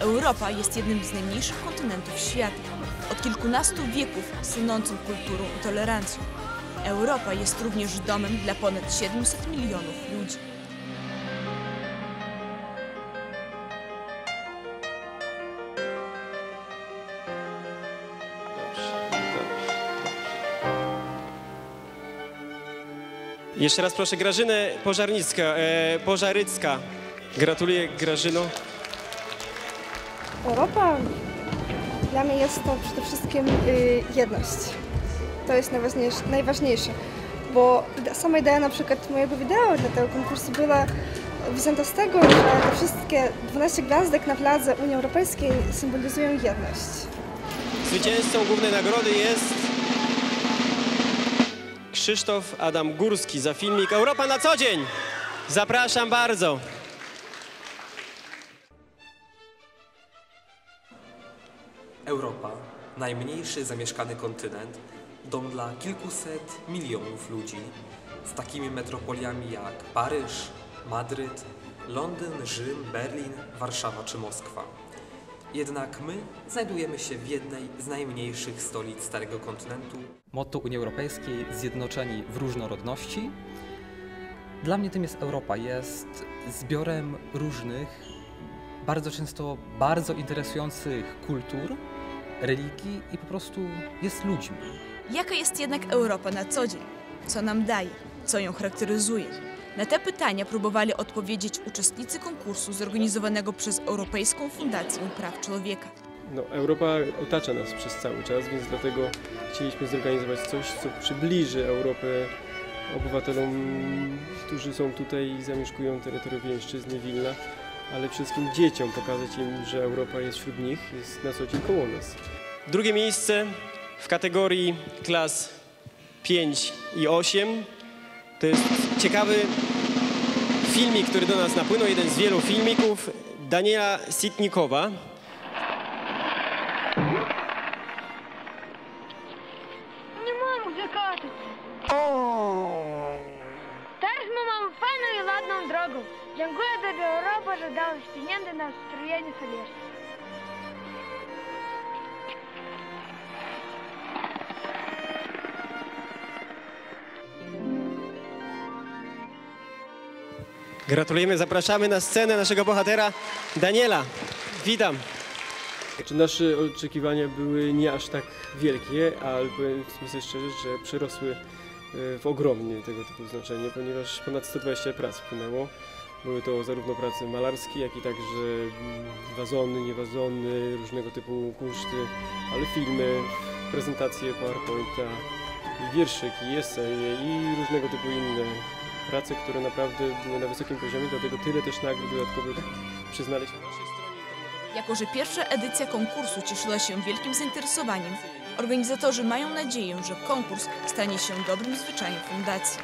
Europa jest jednym z najmniejszych kontynentów świata, od kilkunastu wieków słynącym kulturą i tolerancją. Europa jest również domem dla ponad 700 milionów ludzi. Jeszcze raz proszę Grażynę Pożarnicka, e, Pożarycka. Gratuluję Grażyno. Europa dla mnie jest to przede wszystkim y, jedność. To jest najważniejsze, najważniejsze, bo sama idea na przykład mojego wideo dla tego konkursu była wzięta z tego, że te wszystkie 12 gwiazdek na fladze Unii Europejskiej symbolizują jedność. Zwycięzcą głównej nagrody jest Krzysztof Adam Górski za filmik Europa na co dzień. Zapraszam bardzo. Europa, najmniejszy zamieszkany kontynent, dom dla kilkuset milionów ludzi, z takimi metropoliami jak Paryż, Madryt, Londyn, Rzym, Berlin, Warszawa czy Moskwa. Jednak my znajdujemy się w jednej z najmniejszych stolic Starego Kontynentu, Motto Unii Europejskiej Zjednoczeni w różnorodności. Dla mnie tym jest Europa. Jest zbiorem różnych, bardzo często bardzo interesujących kultur, religii i po prostu jest ludźmi. Jaka jest jednak Europa na co dzień? Co nam daje? Co ją charakteryzuje? Na te pytania próbowali odpowiedzieć uczestnicy konkursu zorganizowanego przez Europejską Fundację Praw Człowieka. No, Europa otacza nas przez cały czas, więc dlatego chcieliśmy zorganizować coś, co przybliży Europę obywatelom, którzy są tutaj i zamieszkują terytorium Wileńszczyzny, Wilna, ale przede wszystkim dzieciom pokazać im, że Europa jest wśród nich, jest na co dzień koło nas. Drugie miejsce w kategorii klas 5 i 8. To jest ciekawy filmik, który do nas napłynął, jeden z wielu filmików Daniela Sitnikowa. Не можу закатити. Teraz my mamy fajną i ładną drogę. Dziękuję Tobie Europa, że dałeś pieniądze na strojenie Solieszy. Gratulujemy, zapraszamy na scenę naszego bohatera Daniela. Witam. Znaczy, nasze oczekiwania były nie aż tak wielkie, ale powiem sobie szczerze, że przerosły w ogromnie tego typu znaczenie, ponieważ ponad 120 prac wpłynęło. Były to zarówno prace malarskie, jak i także mm, wazony, niewazony, różnego typu kunszty, ale filmy, prezentacje PowerPointa, i wierszyki, i eseje i różnego typu inne prace, które naprawdę były na wysokim poziomie, dlatego tyle też nagród dodatkowych przyznaliśmy. Jako, że pierwsza edycja konkursu cieszyła się wielkim zainteresowaniem, organizatorzy mają nadzieję, że konkurs stanie się dobrym zwyczajem fundacji.